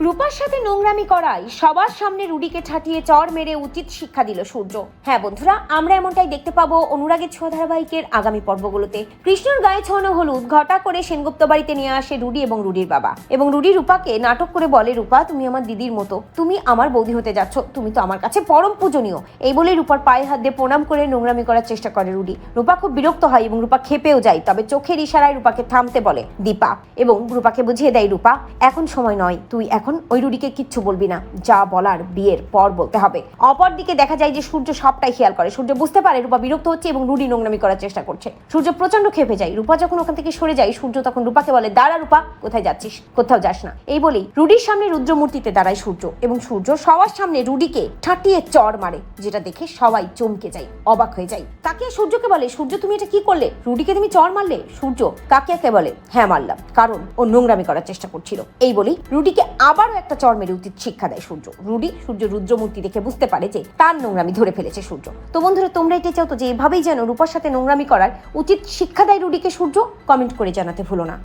রূপার সাথে নোংরামি করায় সবার সামনে রুডিকে ছাটিয়ে চর মেরে উচিত শিক্ষা দিল সূর্য। হ্যাঁ বন্ধুরা, আমরা এমনটাই দেখতে পাবো অনুরাগের ছোঁয়া ধারাবাহিকের আগামী পর্বগুলোতে। কৃষ্ণর গায়ে ছোঁয়ানো হলুদ, ঘটা করে সেনগুপ্ত বাড়িতে নিয়ে আসে রুডি এবং রুডির বাবা। এবং রুডি রূপাকে নাটক করে বলে, রূপা, তুমি আমার দিদির মতো। তুমি আমার বৌদি হতে যাচ্ছ। তুমি তো আমার কাছে পরম পূজনীয়। এই বলে রূপার পায়ে হাত দিয়ে প্রণাম করে নোংরামি করার চেষ্টা করে রুডি। রূপা খুব বিরক্ত হয় এবং রূপা খেপেও যায়। তবে চোখের ইশারায় রূপাকে থামতে বলে, দীপা। এবং রূপাকে বুঝিয়ে দেয়, রূপা, এখন সময় নয়। তুই এখন ওই রুডিকে কিচ্ছু বলবি না। যা বলার বিয়ের পর বলতে হবে। অপর দিকে দেখা যায় যে সূর্য সবটাই খেয়াল করে। সূর্য বুঝতে পারে রূপা বিরক্ত হচ্ছে এবং রুডি নোংরামি করার চেষ্টা করছে। সূর্য প্রচণ্ড খেপে যায়। রূপা যখন ওখান থেকে সরে যায়, সূর্য তখন রূপাকে বলে, দাঁড়া রূপা, কোথায় যাচ্ছিস? কোথাও যাস না। এই বলেই রুডির সামনে রুদ্রমূর্তিতে দাঁড়ায় সূর্য এবং সূর্য সবার সামনে রুডিকে ঠাটিয়ে চর মারে, যেটা দেখে সবাই চমকে যায়, অবাক হয়ে যায়। কাকিয়া সূর্যকে বলে, সূর্য, তুমি এটা কি করলে? রুডিকে তুমি চর মারলে? সূর্য কাকিয়াকে বলে হ্যাঁ মারলাম। কারণ ও নোংরামি করার চেষ্টা করছিল। এই বলেই রুডিকে আবারও একটা চর্মের উচিত শিক্ষা দেয় সূর্য। রুডি সূর্য রুদ্রমূর্তি দেখে বুঝতে পারে যে তার নোংরামি ধরে ফেলেছে সূর্য। তো বন্ধুরা, তোমরা এটা চাও তো যে এভাবেই যেন রূপার সাথে নোংরামি করার উচিত শিক্ষা দেয় রুডিকে সূর্য? কমেন্ট করে জানাতে ভুলো না।